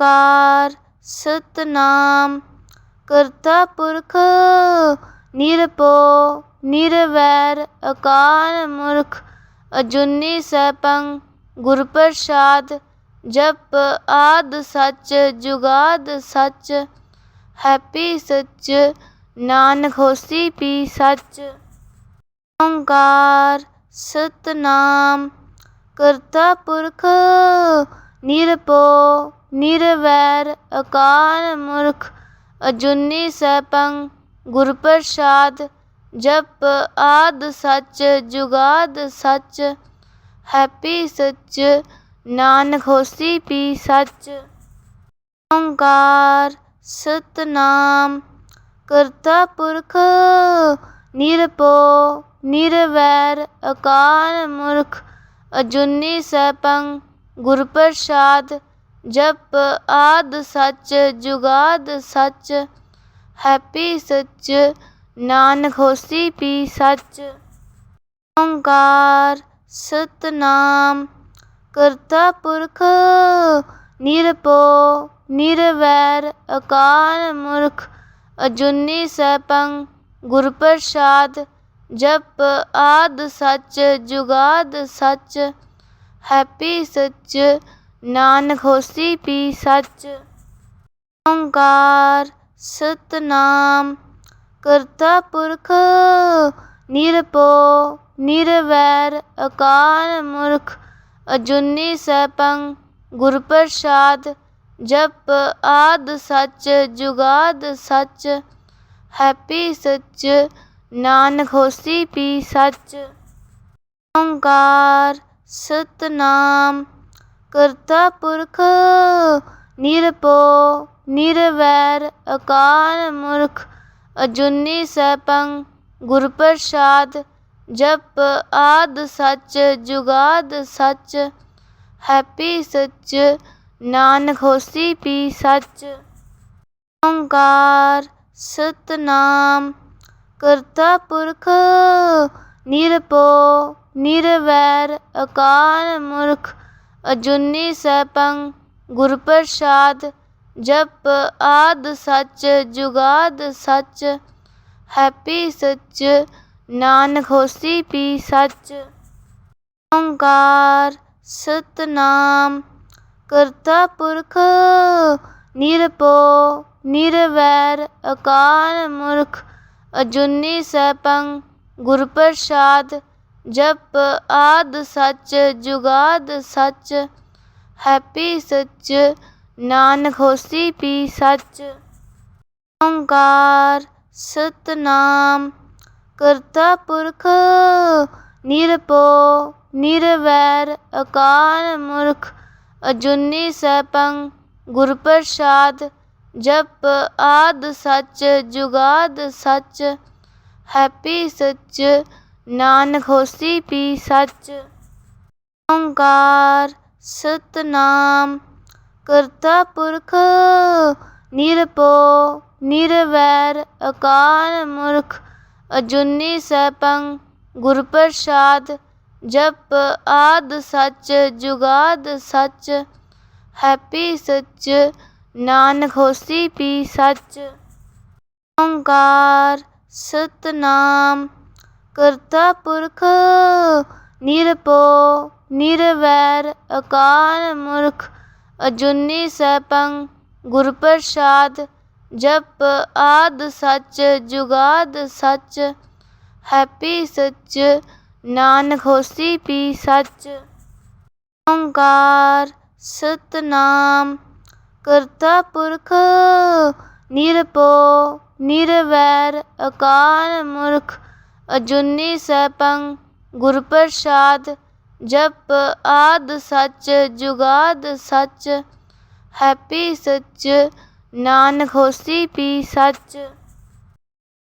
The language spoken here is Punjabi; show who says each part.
Speaker 1: ਓੰਕਾਰ ਸਤਨਾਮ। ਕਰਤਾ ਪੁਰਖ ਨਿਰਪੋ ਨਿਰਵੈਰ, ਅਕਾਲ ਮੂਰਖ। ਅਜੁਨੀ ਸੈਭੰ, ਗੁਰ ਪ੍ਰਸਾਦ, ਜਪ ਆਦਿ ਸੱਚ, ਜੁਗਾਦ ਸੱਚ। ਹੈਪੀ ਸੱਚ, ਨਾਨਕ ਹੋਸੀ ਪੀ ਸੱਚ। ਓੰਕਾਰ ਸਤਨਾਮ। ਕਰਤਾ ਪੁਰਖ ਨਿਰਭਉ ਨਿਰਵੈਰ, ਅਕਾਲ ਮੂਰਖ, ਅਜੂਨੀ ਸੈਭੰ ਗੁਰ ਪ੍ਰਸਾਦ ਜਪ ਆਦਿ ਸੱਚ, ਜੁਗਾਦ ਸੱਚ, ਹੈਪੀ ਸੱਚ, ਨਾਨਕ ਹੋਸੀ ਪੀ ਸੱਚ। ਓੰਕਾਰ, ਸਤਿਨਾਮ, ਕਰਤਾ ਪੁਰਖ ਨਿਰਭਉ ਨਿਰਵੈਰ, ਅਕਾਲ ਮੂਰਖ, ਅਜੂਨੀ ਸੈਭੰ ਗੁਰ ਪ੍ਰਸਾਦ ਜਪ ਆਦਿ ਸੱਚ, ਜੁਗਾਦ ਸੱਚ, ਹੈਪੀ ਸੱਚ, ਨਾਨਕ ਹੋਸੀ ਪੀ ਸੱਚ। ਓੰਕਾਰ, ਸਤਨਾਮ, ਕਰਤਾ ਪੁਰਖ, ਨਿਰਪੋ, ਨਿਰਵੈਰ, ਅਕਾਲ ਮੂਰਖ, ਅਜੁਨੀ ਸੈਭੰ ਗੁਰ ਪ੍ਰਸਾਦ ਜਪ ਆਦਿ ਸੱਚ, ਜੁਗਾਦ ਸੱਚ। ਹੈਪੀ ਸੱਚ, ਨਾਨਕ ਹੋਸੀ ਪੀ ਸੱਚ। ਓੰਕਾਰ, ਸਤਿਨਾਮ, ਕਰਤਾ ਪੁਰਖ ਨਿਰਪੋ ਨਿਰਵੈਰ, ਅਕਾਲ ਮੂਰਖ, ਅਜੁਨੀ ਸੈਭੰ ਗੁਰ ਪ੍ਰਸਾਦ ਜਪ ਆਦਿ ਸੱਚ, ਜੁਗਾਦ ਸੱਚ। ਹੈਪੀ ਸੱਚ, ਨਾਨਕ ਹੋਸੀ ਪੀ ਸੱਚ। ਓੰਕਾਰ ਸਤਨਾਮ, ਕਰਤਾ ਪੁਰਖ ਨਿਰਪੋ ਨਿਰਵੈਰ, ਅਕਾਲ ਮੂਰਖ, ਅਜੁਨੀ ਸੈਭੰ ਗੁਰ ਪ੍ਰਸਾਦ ਜਪ ਆਦਿ ਸੱਚ, ਜੁਗਾਦ ਸੱਚ, ਹੈਪੀ ਸੱਚ, ਨਾਨਕ ਹੋਸੀ ਪੀ ਸੱਚ। ਓੰਕਾਰ, ਸਤਨਾਮ, ਕਰਤਾ ਪੁਰਖ ਨਿਰਭਉ ਨਿਰਵੈਰ, ਅਕਾਲ ਮੂਰਖ, ਅਜੂਨੀ ਸੈਭੰ ਗੁਰ ਪ੍ਰਸਾਦ ਜਪ ਆਦਿ ਸੱਚ, ਜੁਗਾਦ ਸੱਚ, ਹੈਪੀ ਸੱਚ, ਨਾਨਕ ਹੋਸੀ ਪੀ ਸੱਚ। ਓੰਕਾਰ, ਸਤਿਨਾਮ, ਕਰਤਾ ਪੁਰਖ ਨਿਰਭਉ ਨਿਰਵੈਰ, ਅਕਾਲ ਮੂਰਖ, ਅਜੂਨੀ ਸੈਭੰ ਗੁਰ ਪ੍ਰਸਾਦ ਜਪ ਆਦਿ ਸੱਚ, ਜੁਗਾਦ ਸੱਚ, ਹੈਪੀ ਸੱਚ, ਨਾਨਕ ਹੋਸੀ ਪੀ ਸੱਚ। ਓੰਕਾਰ, ਸਤਨਾਮ, ਕਰਤਾ ਪੁਰਖ ਨਿਰਪੋ ਨਿਰਵੈਰ, ਅਕਾਲ ਮੂਰਖ, ਅਜੁਨੀ ਸੈਭੰ ਗੁਰ ਪ੍ਰਸਾਦ ਜਪ ਆਦਿ ਸੱਚ, ਜੁਗਾਦ ਸੱਚ ਹੈਪੀ ਸੱਚ, ਨਾਨਕ ਹੋਸੀ ਪੀ ਸੱਚ। ਓੰਕਾਰ, ਸਤਿਨਾਮ, ਕਰਤਾ ਪੁਰਖ, ਨਿਰਪੋ, ਨਿਰਵੈਰ, ਅਕਾਲ ਮੂਰਖ, ਅਜੁਨੀ ਸੈਭੰ ਗੁਰ ਪ੍ਰਸਾਦ ਜਪ ਆਦਿ ਸੱਚ, ਜੁਗਾਦ ਸੱਚ। ਹੈਪੀ ਸੱਚ, ਨਾਨਕ ਹੋਸੀ ਪੀ ਸੱਚ। ਓੰਕਾਰ ਸਤਨਾਮ, ਕਰਤਾ ਪੁਰਖ ਨਿਰਪੋ ਨਿਰਵੈਰ ਅਕਾਲ ਮੂਰਖ, ਅਜੁਨੀ ਸੈਭੰ ਗੁਰ ਪ੍ਰਸਾਦ ਜਪ ਆਦਿ ਸੱਚ, ਜੁਗਾਦ ਸੱਚ, ਹੈਪੀ ਸੱਚ, ਨਾਨਕ ਹੋਸੀ ਪੀ ਸੱਚ। ਓੰਕਾਰ, ਸਤਨਾਮ, ਕਰਤਾ ਪੁਰਖ ਨਿਰਪੋ ਨਿਰਵੈਰ ਅਕਾਲ ਮੂਰਖ, ਅਜੂਨੀ ਸੈਭੰ ਗੁਰ ਪ੍ਰਸਾਦ ਜਪ ਆਦਿ ਸੱਚ, ਜੁਗਾਦ ਸੱਚ, ਹੈਪੀ ਸੱਚ, ਨਾਨਕ ਹੋਸੀ ਪੀ ਸੱਚ।